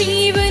ஜீவன்